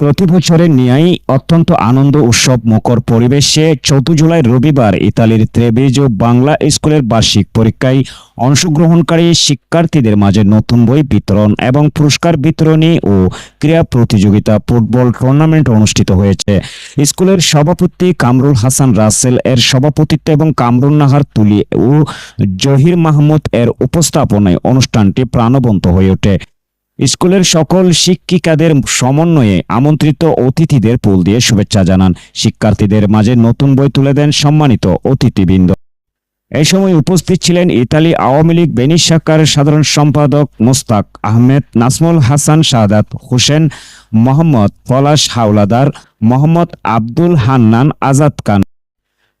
প্রতি বছরের ন্যায় অত্যন্ত আনন্দ উৎসব মুখর পরিবেশে চৌদ্দ জুলাই রবিবার ইতালির ত্রেবেজো বাংলা স্কুলের বার্ষিক পরীক্ষায় অংশগ্রহণকারী শিক্ষার্থীদের মাঝে নতুন বই বিতরণ এবং পুরস্কার বিতরণী ও ক্রীড়া প্রতিযোগিতা ফুটবল টুর্নামেন্ট অনুষ্ঠিত হয়েছে। স্কুলের সভাপতি কামরুল হাসান রাসেল, এর সভাপতিত্ব এবং কামরুল নাহার তুলি ও জহির মাহমুদ, এর উপস্থাপনায় অনুষ্ঠানটি প্রাণবন্ত হয়ে ওঠে। স্কুলের সকল শিক্ষিকাদের সমন্বয়ে আমন্ত্রিত অতিথিদের ফুল দিয়ে শুভেচ্ছা জানান। শিক্ষার্থীদের মাঝে নতুন বই তুলে দেন সম্মানিত অতিথিবৃন্দ। এই সময় উপস্থিত ছিলেন ইতালি আওয়ামী লীগ বেনিস শাখার সাধারণ সম্পাদক মোস্তাক আহমেদ নাসমুল হাসান সাদাত হোসেন, মোহাম্মদ পলাশ হাওলাদার, মোহাম্মদ আব্দুল হান্নান আজাদ খান।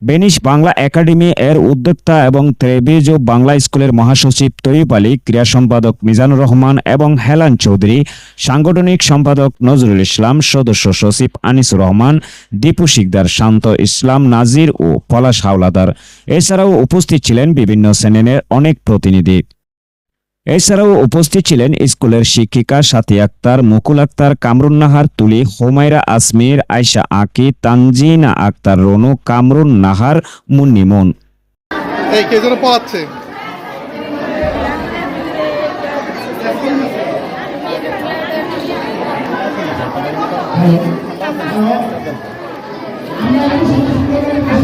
বেনিশ বাংলা একাডেমি এর উদ্যোক্তা এবং ত্রেবিজ ও বাংলা স্কুলের মহাসচিব তৈব আলী, ক্রীড়া সম্পাদক মিজানুর রহমান এবং হেলান চৌধুরী, সাংগঠনিক সম্পাদক নজরুল ইসলাম, সদস্য সচিব আনিসুর রহমান, দীপু শিকদার, শান্ত ইসলাম, নাজির ও পলাশ হাওলাদার। এছাড়াও উপস্থিত ছিলেন বিভিন্ন সেনেনের অনেক প্রতিনিধি। এছাড়াও উপস্থিত ছিলেন স্কুলের শিক্ষিকা সাথী আক্তার মুকুল আক্তার কামরুন নাহার তুলি হোমাইরা আসমির আয়শা আকি তানজিনা আক্তার রনু কামরুন নাহার মুন্নিমুন এই কে যেন পালাচ্ছে আসাম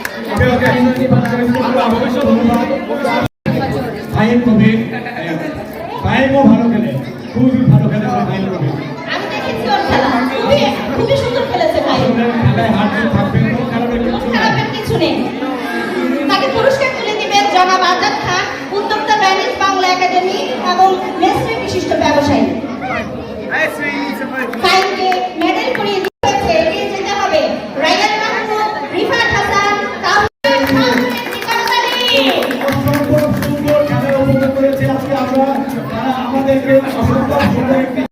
ভালো খেলে খুবই ভালো খেলে ফাইন থেকে অসংখ্য